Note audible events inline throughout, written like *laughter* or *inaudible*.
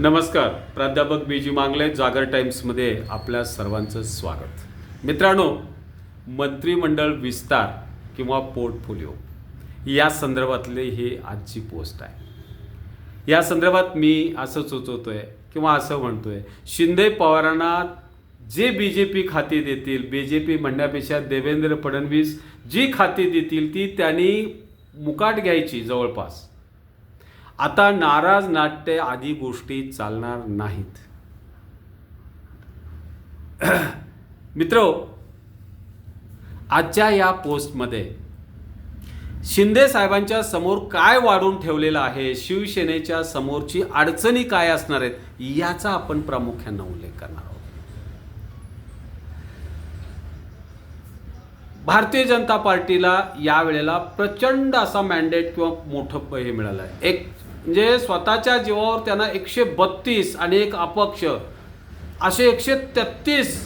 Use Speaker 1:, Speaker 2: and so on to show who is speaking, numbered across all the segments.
Speaker 1: नमस्कार. प्राध्यापक बी जी मांगले जागर टाइम्समध्ये आपल्या सर्वांचं स्वागत. मित्रांनो मंत्रिमंडळ विस्तार किंवा पोर्टफोलिओ या संदर्भातले ही आजची पोस्ट आहे. या संदर्भात मी असं सुचवतोय किंवा असं म्हणतो आहे शिंदे पवारांना जे बी जे पी खाती देतील बी जे पी म्हणण्यापेक्षा देवेंद्र फडणवीस जी खाती देतील ती त्यांनी मुकाट घ्यायची जवळपास. आता नाराज नाट्य आदी गोष्टी चालणार नाहीत. *clears throat* मित्र आजच्या या पोस्टमध्ये शिंदे साहेबांच्या समोर काय वाढून ठेवलेलं आहे शिवसेनेच्या समोरची अडचणी काय असणार आहेत याचा आपण प्रामुख्यानं उल्लेख करणार आहोत. भारतीय जनता पार्टीला यावेळेला प्रचंड असा मॅन्डेट किंवा मोठं हे मिळालं आहे. एक म्हणजे स्वतःच्या जीवावर त्यांना एकशे बत्तीस आणि एक अपक्ष असे एकशे तेहतीस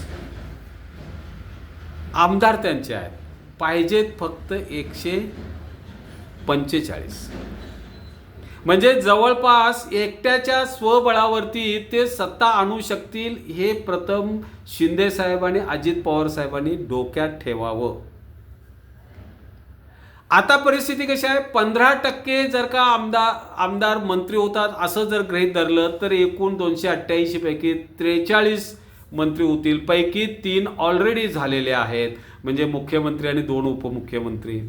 Speaker 1: आमदार त्यांचे आहेत. पाहिजेत फक्त एकशे पंचेचाळीस. म्हणजे जवळपास एकट्याच्या स्वबळावरती ते सत्ता आणू शकतील हे प्रथम शिंदे साहेबांनी अजित पवार साहेबांनी डोक्यात ठेवावं. आता परिस्थिती कशी आहे? पंधरा टक्के जर का आमदार आमदार मंत्री होतात असं जर गृहीत धरलं तर एकूण दोनशे अठ्ठ्याऐंशी पैकी त्रेचाळीस मंत्री होतील. पैकी तीन ऑलरेडी झालेले आहेत. म्हणजे मुख्यमंत्री आणि दोन उपमुख्यमंत्री.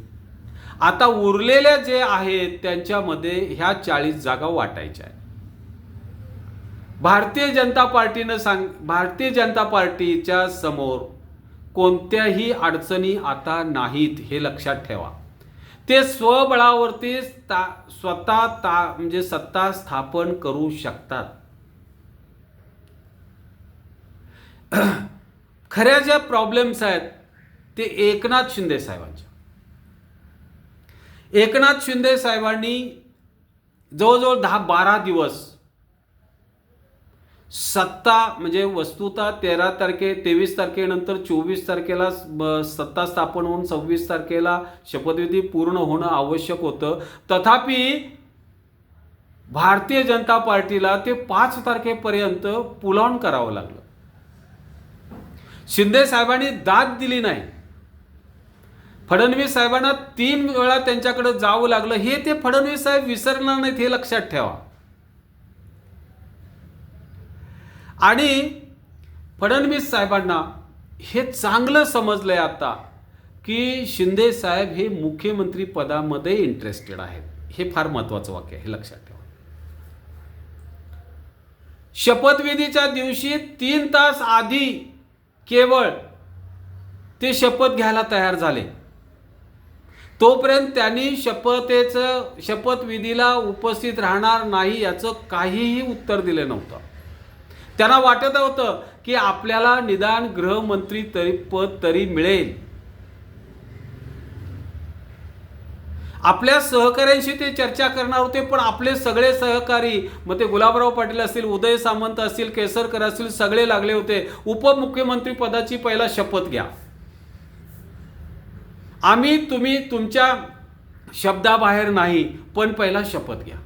Speaker 1: आता उरलेल्या जे आहेत त्यांच्यामध्ये ह्या चाळीस जागा वाटायच्या आहेत. भारतीय जनता पार्टीनं सांग भारतीय जनता पार्टीच्या समोर कोणत्याही अडचणी आता नाहीत हे लक्षात ठेवा. ते स्वबळावरती ता स्वतः ता म्हणजे सत्ता स्थापन करू शकतात. *clears throat* खऱ्या ज्या प्रॉब्लेम्स आहेत ते एकनाथ शिंदे साहेबांच्या. एकनाथ शिंदे साहेबांनी जवळजवळ दहा बारा दिवस सत्ता म्हणजे वस्तुता तेरा तारखे तेवीस तारखेनंतर चोवीस तारखेला ब- सत्ता स्थापन होऊन सव्वीस तारखेला शपथविधी पूर्ण होणं आवश्यक होतं. तथापि भारतीय जनता पार्टीला ते पाच तारखेपर्यंत पुल ऑन करावं लागलं. शिंदे साहेबांनी दाद दिली नाही. फडणवीस साहेबांना तीन वेळा त्यांच्याकडे जावं लागलं. हे ते फडणवीस साहेब विसरणार नाहीत हे लक्षात ठेवा. आणि फडणवीस साहेबांना हे चांगलं समजलंय आता की शिंदे साहेब हे मुख्यमंत्री पदामध्ये इंटरेस्टेड आहेत. हे फार महत्वाचं वाक्य आहे हे लक्षात ठेवा. शपथविधीच्या दिवशी तीन तास आधी केवळ ते शपथ घ्यायला तयार झाले. तोपर्यंत त्यांनी शपथेचं शपथविधीला उपस्थित राहणार नाही याचं काहीही उत्तर दिलं नव्हतं. त्यांना वाटत होतं की आपल्याला निदान गृहमंत्री तरी पद तरी मिळेल. आपल्या सहकाऱ्यांशी ते चर्चा करणार होते पण आपले सगळे सहकारी मग ते गुलाबराव पाटील असतील उदय सामंत असतील केसरकर असतील सगळे लागले होते. उपमुख्यमंत्री पदाची पहिला शपथ घ्या. आम्ही तुम्ही तुमच्या शब्दाबाहेर नाही पण पहिला शपथ घ्या.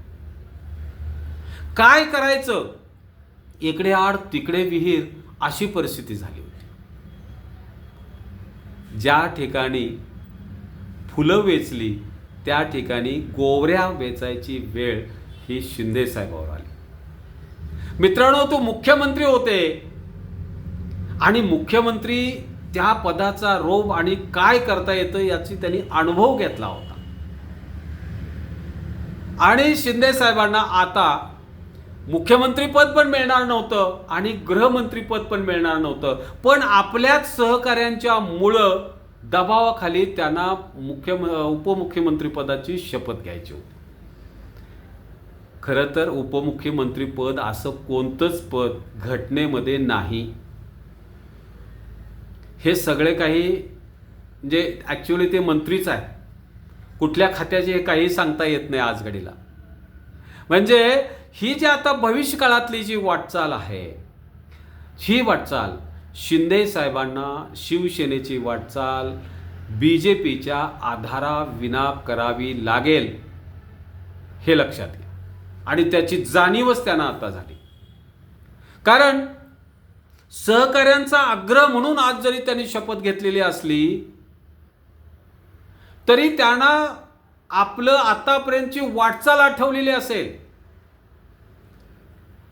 Speaker 1: काय करायचं? इकडे आड तिकडे विहीर अशी परिस्थिती झाली होती. ज्या ठिकाणी फुलं वेचली त्या ठिकाणी गोवऱ्या वेचायची वेळ ही शिंदे साहेबावर आली. मित्रांनो तो मुख्यमंत्री होते. आणि मुख्यमंत्री त्या पदाचा रोब आणि काय करता येतं याची त्यांनी अनुभव घेतला होता. आणि शिंदे साहेबांना आता मुख्यमंत्रीपद पण मिळणार नव्हतं आणि गृहमंत्रीपद पण मिळणार नव्हतं. पण आपल्याच सहकाऱ्यांच्या मुळं दबावाखाली त्यांना मुख्य उपमुख्यमंत्रीपदाची शपथ घ्यायची होती. खरं तर उपमुख्यमंत्रीपद असं कोणतंच पद घटनेमध्ये नाही. हे सगळे काही म्हणजे ॲक्च्युली ते मंत्रीच आहे कुठल्या खात्याचे हे काही सांगता येत नाही आज घडीला. म्हणजे ही जी आता भविष्यकाळातली जी वाटचाल आहे ही वाटचाल शिंदे साहेबांना शिवसेनेची वाटचाल बी जे पीच्या आधाराविना करावी लागेल हे लक्षात घ्या. आणि त्याची जाणीवच त्यांना आता झाली. कारण सहकाऱ्यांचा आग्रह म्हणून आज जरी त्यांनी शपथ घेतलेली असली तरी त्यांना आपलं आतापर्यंतची वाटचाल आठवलेली असेल.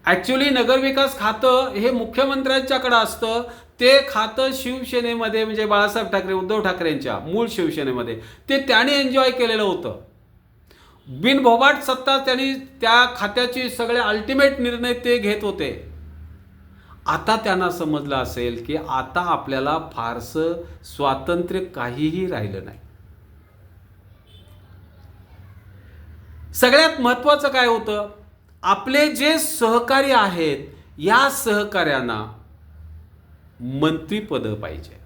Speaker 1: ॲक्च्युली नगरविकास खातं हे मुख्यमंत्र्यांच्याकडं असतं. ते खातं शिवसेनेमध्ये म्हणजे बाळासाहेब ठाकरे उद्धव ठाकरेंच्या मूळ शिवसेनेमध्ये. ते त्याने एन्जॉय केलेलं होतं. बिनभोबाट सत्ता त्यांनी त्या खात्याची सगळे अल्टिमेट निर्णय ते घेत होते. आता त्यांना समजलं असेल की आता आपल्याला फारसं स्वातंत्र्य काहीही राहिलं नाही. सगळ्यात महत्त्वाचं काय होतं? आपले जे सहकारी आहेत या सहकार्यांना मंत्रीपद पाहिजे.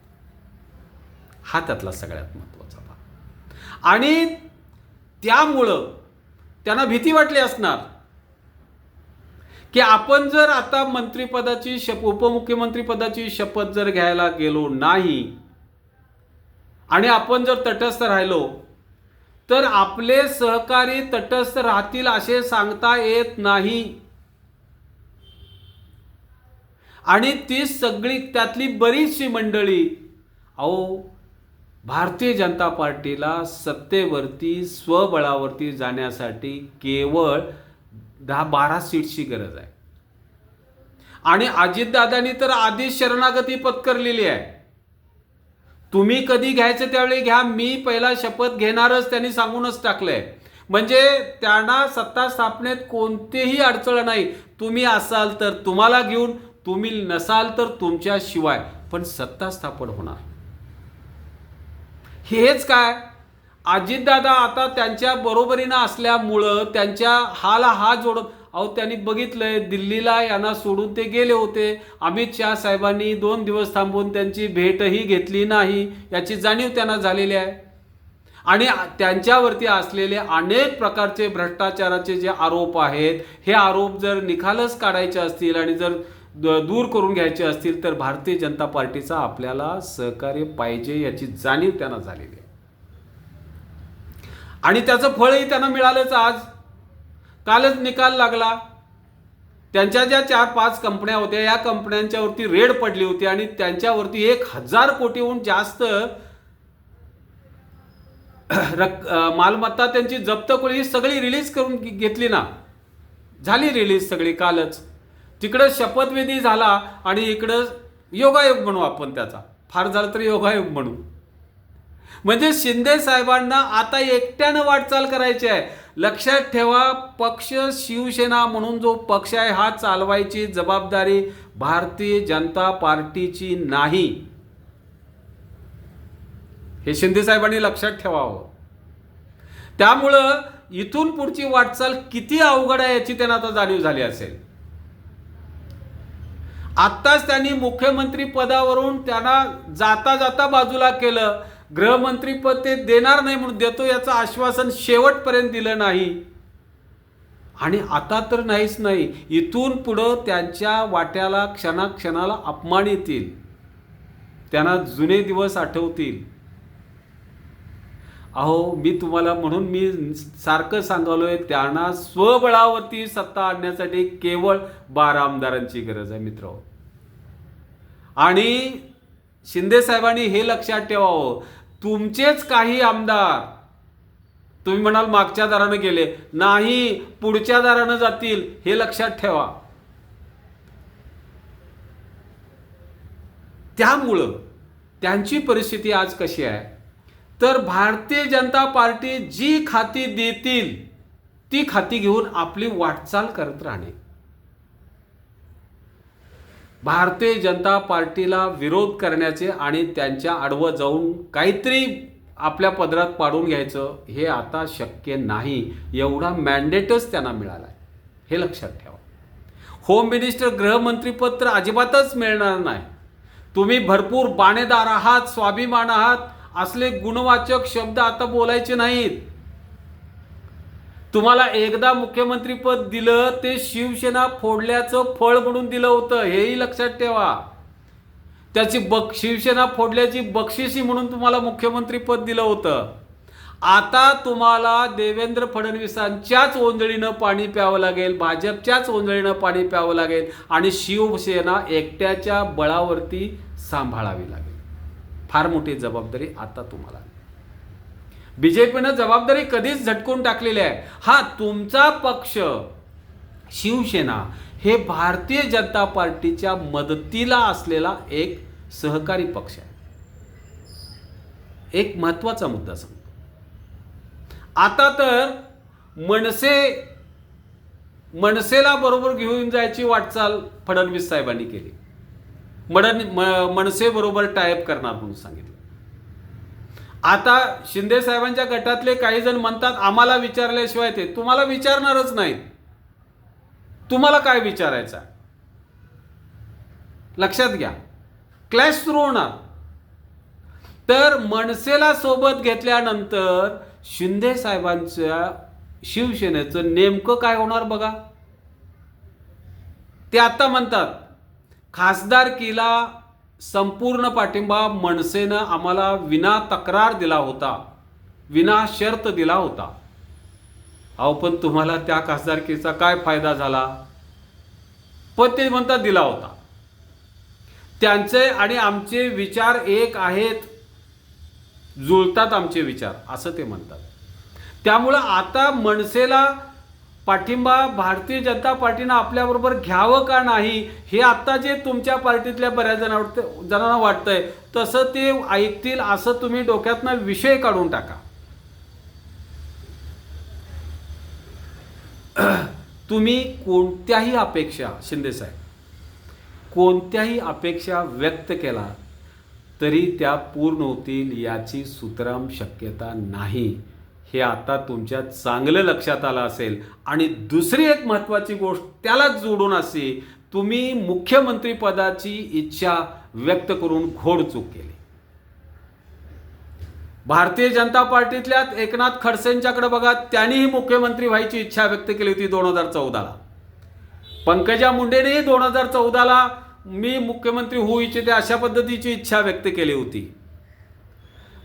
Speaker 1: हा त्यातला सगळ्यात महत्त्वाचा भाग. आणि त्यामुळं त्यांना भीती वाटली असणार की आपण जर आता मंत्रिपदाची शप उपमुख्यमंत्रीपदाची शपथ जर घ्यायला गेलो नाही आणि आपण जर तटस्थ राहिलो तर आपले सहकारी तटस्थ राहतील असे सांगता येत नाही. आणि ती सगळी त्यातली बरीचशी मंडळी अहो भारतीय जनता पार्टीला सत्तेवरती स्वबळावरती जाण्यासाठी केवळ दहा बारा सीट्सची गरज आहे. आणि अजितदादांनी तर आधीच शरणागती पत्करलेली आहे. तुम्ही कधी घ्यायचं त्यावेळी घ्या मी पहिला शपथ घेणारच त्यांनी सांगूनच टाकलंय. म्हणजे त्यांना सत्ता स्थापनेत कोणतीही अडचण नाही. तुम्ही असाल तर तुम्हाला घेऊन तुम्ही नसाल तर तुमच्या शिवाय पण सत्ता स्थापन होणार. हेच काय? अजितदादा आता त्यांच्या बरोबरीनं असल्यामुळं त्यांच्या हाला हा जोडत अहो त्यांनी बघितलंय दिल्लीला यांना सोडून ते गेले होते. अमित शहा साहेबांनी दोन दिवस थांबून त्यांची भेटही घेतली नाही याची जाणीव त्यांना झालेली आहे. आणि त्यांच्यावरती असलेले अनेक प्रकारचे भ्रष्टाचाराचे जे आरोप आहेत हे आरोप जर निखालच काढायचे असतील आणि जर द- दूर करून घ्यायचे असतील तर भारतीय जनता पार्टीचा आपल्याला सहकार्य पाहिजे याची जाणीव त्यांना झालेली आहे. आणि त्याचं फळही त्यांना मिळालंच आज. कालच निकाल लागला. त्यांच्या ज्या चार पाच कंपन्या होत्या या कंपन्यांच्यावरती रेड पडली होती आणि त्यांच्यावरती एक हजार कोटीहून जास्त *clears throat* रक मालमत्ता त्यांची जप्त करून ही सगळी रिलीज करून घेतली ना. झाली रिलीज सगळी कालच. तिकडं शपथविधी झाला आणि इकडं योगायोग म्हणू आपण त्याचा. फार झालं तर योगायोग म्हणू. म्हणजे शिंदे साहेबांना आता एकट्यानं वाटचाल करायची आहे. लक्षात ठेवा पक्ष शिवसेना म्हणून जो पक्ष आहे हा चालवायची जबाबदारी भारतीय जनता पार्टीची नाही. हे शिंदे साहेबांनी लक्षात ठेवावं. त्यामुळं इथून पुढची वाटचाल किती अवघड आहे याची त्यांना आता जाणीव झाली असेल. आत्ताच त्यांनी मुख्यमंत्री पदावरून त्यांना जाता जाता बाजूला केलं. गृहमंत्रीपद ते देणार नाही म्हणून देतो याचं आश्वासन शेवटपर्यंत दिलं नाही. आणि आता तर नाहीच नाही. इथून पुढं त्यांच्या वाट्याला क्षणाक्षणाला अपमान येतील. त्यांना जुने दिवस आठवतील. अहो मी तुम्हाला म्हणून मी सारखं सांगालोय त्यांना स्वबळावरती सत्ता आणण्यासाठी केवळ बारा आमदारांची गरज आहे मित्र आणि शिंदे साहेबांनी हे लक्षात ठेवावं. तुमचेच काही आमदार तुम्ही म्हणाल मागच्या दारानं गेले नाही पुढच्या दारानं जातील हे लक्षात ठेवा. त्यामुळं त्यांची परिस्थिती आज कशी आहे? तर भारतीय जनता पार्टी जी खाती देतील ती खाती घेऊन आपली वाटचाल करत राहणे. भारतीय जनता पार्टीला विरोध करण्याचे आणि त्यांच्या आडवं जाऊन काहीतरी आपल्या पदरात पाडून घ्यायचं हे आता शक्य नाही. एवढा मॅन्डेटच त्यांना मिळाला आहे हे लक्षात ठेवा. होम मिनिस्टर गृहमंत्रीपद तर अजिबातच मिळणार नाही. तुम्ही भरपूर बाणेदार आहात स्वाभिमान आहात असले गुणवाचक शब्द आता बोलायचे नाहीत. तुम्हाला एकदा मुख्यमंत्रीपद दिलं ते शिवसेना फोडल्याचं फळ म्हणून दिलं होतं. हेही लक्षात ठेवा. त्याची बक शिवसेना फोडल्याची बक्षिसी म्हणून तुम्हाला मुख्यमंत्रीपद दिलं होतं. आता तुम्हाला देवेंद्र फडणवीसांच्याच ओंजळीनं पाणी प्यावं लागेल भाजपच्याच ओंजळीनं पाणी प्यावं लागेल आणि शिवसेना एकट्याच्या बळावरती सांभाळावी लागेल. फार मोठी जबाबदारी आता तुम्हाला बीजेपीनं जबाबदारी कधीच झटकून टाकलेली आहे. हा तुमचा पक्ष शिवसेना हे भारतीय जनता पार्टीच्या मदतीला असलेला एक सहकारी पक्ष आहे. एक महत्त्वाचा मुद्दा सांगतो. आता तर मनसे मनसेला बरोबर घेऊन जायची वाटचाल फडणवीस साहेबांनी केली. मडन मनसे बरोबर टायप करणार म्हणून सांगितलं. आता शिंदे साहेबांच्या गटातले काही जण म्हणतात आम्हाला विचारल्याशिवाय ते. तुम्हाला विचारणारच नाहीत. तुम्हाला काय विचारायचा? लक्षात घ्या. क्लॅश सुरू होणार. तर मनसेला सोबत घेतल्यानंतर शिंदे साहेबांच्या शिवसेनेचं नेमकं काय होणार बघा. ते आता म्हणतात खासदारकीला संपूर्ण पाठिंबा मनसेनं आम्हाला विना तक्रार दिला होता विना शर्त दिला होता. अहो पण तुम्हाला त्या खासदारकीचा काय फायदा झाला? पण ते म्हणतात दिला होता. त्यांचे आणि आमचे विचार एक आहेत जुळतात आमचे विचार असं ते म्हणतात. त्यामुळं आता मनसेला पाठिंबा भारतीय जनता पार्टीनं आपल्याबरोबर घ्यावं का नाही हे आत्ता जे तुमच्या पार्टीतल्या बऱ्याच जण जणांना वाटतंय तसं ते ऐकतील असं तुम्ही डोक्यातनं विषय काढून टाका. *clears throat* तुम्ही कोणत्याही अपेक्षा शिंदेसाहेब कोणत्याही अपेक्षा व्यक्त केला तरी त्या पूर्ण होतील याची सुतराम शक्यता नाही. हे आता तुमच्या चांगलं लक्षात आलं असेल. आणि दुसरी एक महत्त्वाची गोष्ट त्यालाच जोडून असे तुम्ही मुख्यमंत्रीपदाची इच्छा व्यक्त करून घोडचूक केली. भारतीय जनता पार्टीतल्या एकनाथ खडसेंच्याकडे बघा त्यांनीही मुख्यमंत्री व्हायची इच्छा व्यक्त केली होती दोन हजार चौदाला. पंकजा मुंडेनेही दोन हजार चौदाला मी मुख्यमंत्री होऊ इच्छिते अशा पद्धतीची इच्छा व्यक्त केली होती.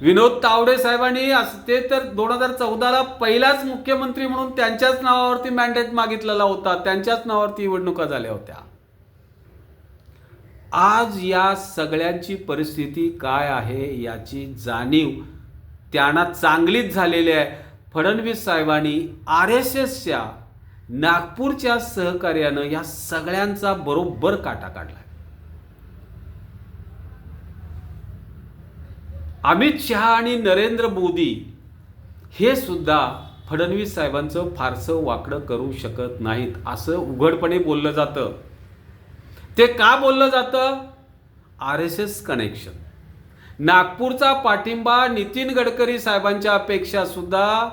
Speaker 1: विनोद तावडे साहेबांनी ते तर दोन हजार चौदाला पहिलाच मुख्यमंत्री म्हणून त्यांच्याच नावावरती मॅन्डेट मागितलेला होता. त्यांच्याच नावावरती निवडणुका झाल्या होत्या. आज या सगळ्यांची परिस्थिती काय आहे याची जाणीव त्यांना चांगलीच झालेली आहे. फडणवीस साहेबांनी आर एस एसच्या नागपूरच्या सहकार्यानं या सगळ्यांचा बरोबर काटा काढला अमित शहा आणि नरेंद्र मोदी हे सुद्धा फडणवीस साहेबांचं फारसं वाकडं करू शकत नाहीत असं उघडपणे बोललं जातं. ते का बोललं जातं? R S S connection. नागपूरचा पाठिंबा नितीन गडकरी साहेबांच्या अपेक्षा सुद्धा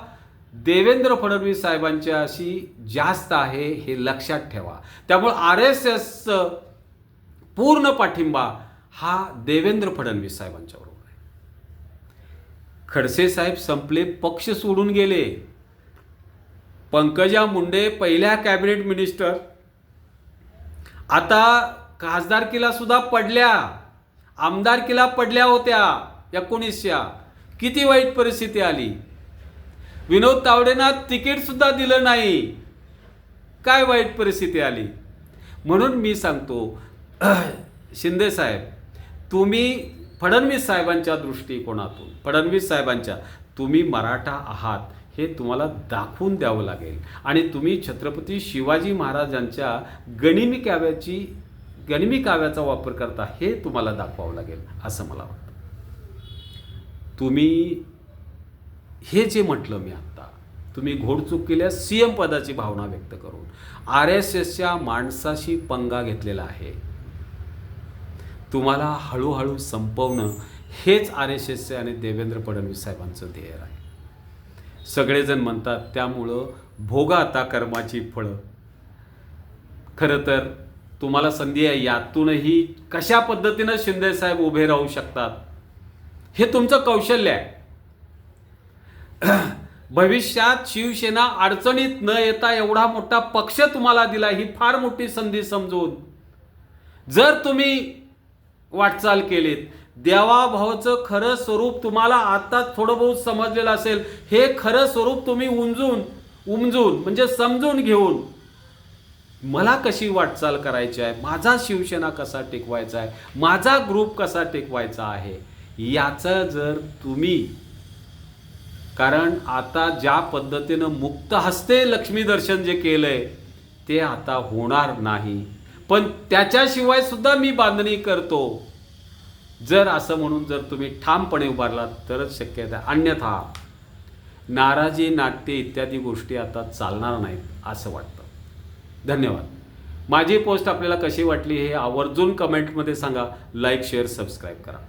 Speaker 1: देवेंद्र फडणवीस साहेबांच्या अशी जास्त आहे हे लक्षात ठेवा. त्यामुळे आर एस एसचं पूर्ण पाठिंबा हा देवेंद्र फडणवीस साहेबांच्या खडसे साहेब संपले पक्ष सोडून गेले. पंकजा मुंडे पहिल्या कॅबिनेट मिनिस्टर. आता खासदारकीला सुद्धा पडल्या. आमदारकीला पडल्या होत्या एकोणीसच्या किती वाईट परिस्थिती आली. विनोद तावडेंना तिकीट सुद्धा दिलं नाही. काय वाईट परिस्थिती आली? म्हणून मी सांगतो *clears throat* शिंदे साहेब तुम्ही फडणवीस साहेबांच्या दृष्टिकोनातून फडणवीस साहेबांच्या तुम्ही मराठा आहात हे तुम्हाला दाखवून द्यावं लागेल. आणि तुम्ही छत्रपती शिवाजी महाराजांच्या गणिमी काव्याची गणिमी काव्याचा वापर करता हे तुम्हाला दाखवावं लागेल असं मला वाटतं. तुम्ही हे जे म्हटलं मी आत्ता तुम्ही घोडचूक केल्यास सी एम पदाची भावना व्यक्त करून आर एस एसच्या माणसाशी पंगा घेतलेला आहे. तुम्हाला हळूहळू संपवणं हेच आर एस एसचे आणि देवेंद्र फडणवीस साहेबांचं ध्येय आहे. सगळेजण म्हणतात त्यामुळं भोगा आता कर्माची फळं. खरं तर तुम्हाला संधी आहे यातूनही कशा पद्धतीनं शिंदे साहेब उभे राहू शकतात हे तुमचं कौशल्य आहे. *clears throat* भविष्यात शिवसेना अडचणीत न येता एवढा मोठा पक्ष तुम्हाला दिला ही फार मोठी संधी समजून. जर तुम्ही वाटचाल केलीत. देवाभावाचं खरं स्वरूप तुम्हाला आता थोडं बहुत समजलेलं असेल. हे खरं स्वरूप तुम्ही उमजून उमजून म्हणजे समजून घेऊन मला कशी वाटचाल करायची आहे? माझा शिवसेना कसा टिकवायचा आहे? माझा ग्रुप कसा टिकवायचा आहे? याचं जर तुम्ही कारण आता ज्या पद्धतीनं मुक्त हस्ते लक्ष्मी दर्शन जे केलंय ते आता होणार नाही. पण त्याच्याशिवाय सुद्धा मी बांधणी करतो. जर असं म्हणून जर तुम्ही ठामपणे उभारलात तरच शक्यता अन्यथा नाराजी नाट्य इत्यादी गोष्टी आता चालणार नाहीत असं वाटतं. धन्यवाद. माझी पोस्ट आपल्याला कशी वाटली हे आवर्जून कमेंटमध्ये सांगा. लाईक शेअर सबस्क्राईब करा.